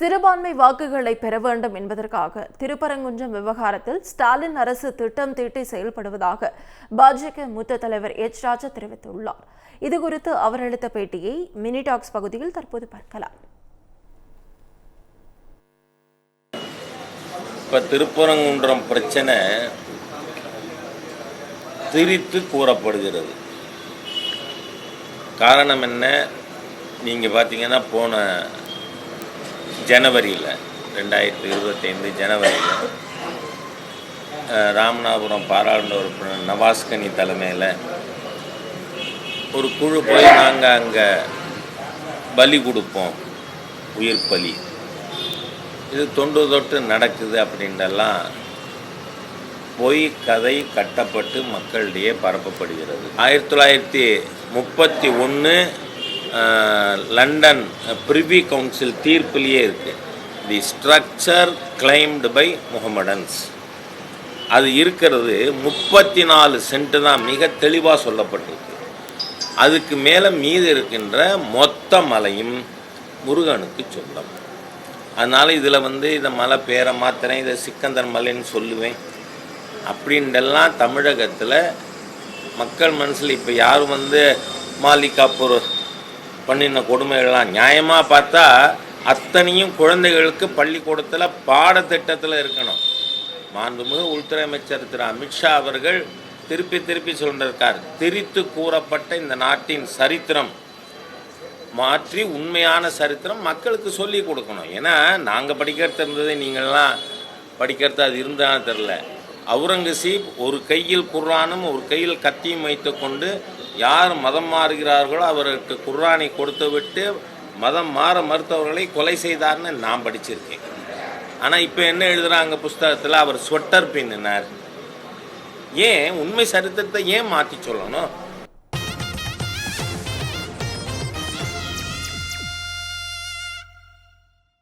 சிறுபான்மை வாக்குகளை பெற வேண்டும் என்பதற்காக திருப்பரங்குன்றம் விவகாரத்தில் ஸ்டாலின் அரசு திட்டம் தீட்டி செயல்படுவதாக பாஜக மூத்த தலைவர் எச். ராஜா தெரிவித்துள்ளார். இதுகுறித்து அவர் அளித்த பேட்டியை மினி டாக்ஸ் பகுதியில் தற்போது பார்க்கலாம். இப்போ திருப்பரங்குன்றம் பிரச்சனை திரித்து கூறப்படுகிறது. காரணம் என்ன? நீங்கள் பார்த்தீங்கன்னா போன ஜனவரியில் ரெண்டாயிரத்தி இருபத்தைந்து ஜனவரியில் ராமநாதபுரம் பாராளுமன்ற உறுப்பினர் நவாஸ்கனி தலைமையில் ஒரு குழு போய் நாங்கள் அங்கே பலி கொடுப்போம் உயிர் பலி. இது தொண்டு தொட்டு நடக்குது அப்படின்றெல்லாம் பொய் கதை கட்டப்பட்டு மக்களிடையே பரப்பப்படுகிறது. ஆயிரத்தி தொள்ளாயிரத்தி முப்பத்தி ஒன்று லண்டன் பிரிவி கவுன்சில் தீர்ப்பிலேயே இருக்குது the structure claimed by Mohammedans அது இருக்கிறது முப்பத்தி நாலு சென்ட்டு தான் மிக தெளிவாக சொல்லப்பட்டிருக்கு. அதுக்கு மேலே மீது இருக்கின்ற மொத்த மலையும் முருகனுக்கு சொந்தம் அதனால் இதில் வந்து இதை மலை பேரை மாத்திரேன் இதை சிக்கந்தர் மலைன்னு சொல்லுவேன். அப்படின்றெல்லாம் தமிழகத்தில் மக்கள் மனசில் இப்போ யாரும் வந்து மாலிகாப்பூர் பண்ணின கொடுமைகள்லாம். நியாயமாக பார்த்தா அத்தனையும் குழந்தைகளுக்கு பள்ளிக்கூடத்தில் பாடத்திட்டத்தில் இருக்கணும். மாண்புமிகு உள்துறை அமைச்சர் திரு. அமித்ஷா அவர்கள் திருப்பி திருப்பி சொல்லிருக்கார். திரித்து கூறப்பட்ட இந்த நாட்டின் சரித்திரம் மாற்றி உண்மையான சரித்திரம் மக்களுக்கு சொல்லி கொடுக்கணும். ஏன்னா நாங்கள் படிக்கிறது இருந்தது நீங்கள்லாம் படிக்கிறது அது இருந்தாலும் தெரில அவுரங்கசீப் ஒரு கையில் குர்ரானும் ஒரு கையில் கத்தியும் வைத்துக்கொண்டு யார் மதம் மாறுகிறார்களோ அவருக்கு குர்ரானை கொடுத்து விட்டு மதம் மாற மறுத்தவர்களை கொலை செய்தார்னு நான் படிச்சிருக்கேன். ஆனால் இப்போ என்ன எழுதுகிறாங்க புஸ்தகத்தில்? அவர் ஸ்வெட்டர் பின்னினார் ஏன் உண்மை சரித்திரத்தை ஏன் மாற்றி சொல்லணும்?